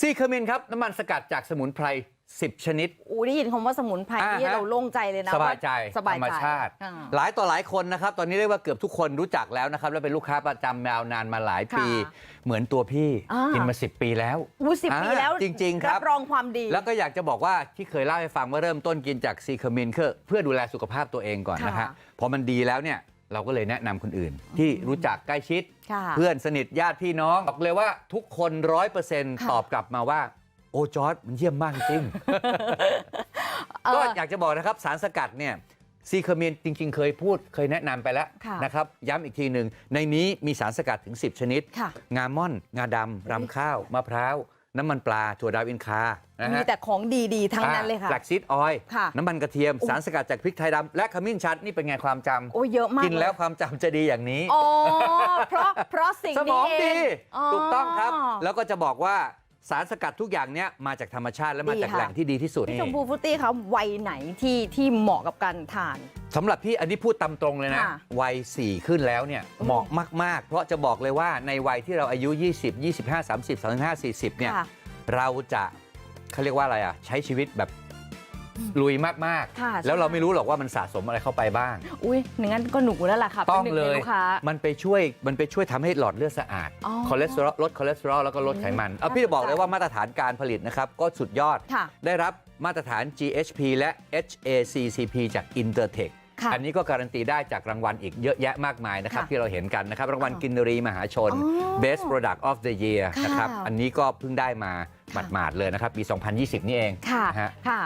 ซีเคอร์มินครับน้ำมันสกัดจากสมุนไพร 10 ชนิด อูได้ยินคำว่าสมุนไพรอ่าที่ฮะ เราโล่งใจเลยนะสบายใจว่สบายธรรมใจชาติ อ่า หลายต่อหลายคนนะครับ ตอนนี้เรียกว่าเกือบทุกคนรู้จักแล้วนะครับ และเป็นลูกค้าประจำยาวนานมาหลายปี ค่ะเหมือนตัวพี่อ่ากิ กินมา 10 ปีแล้ว อู้สิบปีอ่าแล้วจริงๆครับ รองความดี แล้วก็อยากจะบอกว่าที่เคยเล่าให้ฟังว่าเริ่มต้นกินจากซีเคอร์มินเพื่อเพื่อดูแลสุขภาพตัวเองก่อนนะฮะค่ะ พอมันดีแล้วเนี่ย เราก็เลยแนะนำคนอื่น ที่รู้จักใกล้ชิด ค่ะ เพื่อนสนิทญาติพี่น้อง บอกเลยว่าทุกคนร้อยเปอร์เซ็นต์ค่ะตอบกลับมาว่า โอ้จอร์ดมันเยี่ยมมากจริง เออก็อยากจะบอกนะครับสารสกัดเนี่ยซีเคอร์มินจริง ๆ เคยพูดเคยแนะนำไปแล้วค่ะนะครับย้ำอีกทีหนึ่งในนี้มีสารสกัดถึง 10 ชนิด ค่ะงาม่อน งาดำรำข้าว มะพร้าว น้ำมันปลาถั่วดาวอินคานะมีฮะแต่ของดีๆ ทั้งนั้นเลยค่ะ แฟลกซีดออยค่ะน้ำมันกระเทียมโอ้สารสกัดจากพริกไทยดำและขมิ้นชันนี่เป็นไงความจำโอ้เยอะมากกินแล้วเยความจำจะดีอย่างนี้ อ๋อเพราะเพราะสิ่งสมนี้องเอดีงถูกต้องครับ แล้วก็จะบอกว่า สารสกัดทุกอย่างเนี้ยมาจากธรรมชาติและมาดีจากค่ะแหล่งที่ดีที่สุด พี่ชมพูฟุตตี้ครับวัยไหนที่ที่เหมาะกับการทาน สำหรับพี่อันนี้พูดตามตรงเลยนะ ค่ะวัย 4 ขึ้นแล้วเนี่ยอืมเหมาะมาก ๆ เพราะจะบอกเลยว่าในวัยที่เราอายุ 20 25 30 35 40เนี่ยค่ะ เราจะเขาเรียกว่าอะไรอะ ใช้ชีวิตแบบ ลุยมากค่ะๆ แล้วเราใช่ ไม่รู้หรอกว่ามันสะสมอะไรเข้าไปบ้าง อุ้ยอย่างนั้นก็หนูแล้วล่ะค่ะต้องป็นหเลนึ่ในยลูกค้า มันไปช่วยมันไปช่วยทำให้หลอดเลือดสะอาดอ๋อคอเลสเตอรอลลดคอเลสเตอรอลแล้วก็ลดไขมันเอาพี่จะบอกเลยว่ามาตรฐานการผลิตนะครับ ก็สุดยอด ค่ะได้รับมาตรฐาน GHP และ HACCP จาก Intertech ค่ะ อันนี้ก็การันตีได้จากรางวัลอีกเยอะแยะมากมายนะครับ ค่ะที่เราเห็นกันนะครับ รางวัลอ๋อกินรีมหาชน อ๋อ Best Product of the Year ค่ะนะครับอันนี้ก็เพิ่งได้มาค่ะ หมาดๆเลยนะครับปี 2020 นี่เองค่ะ นะฮะ ค่ะ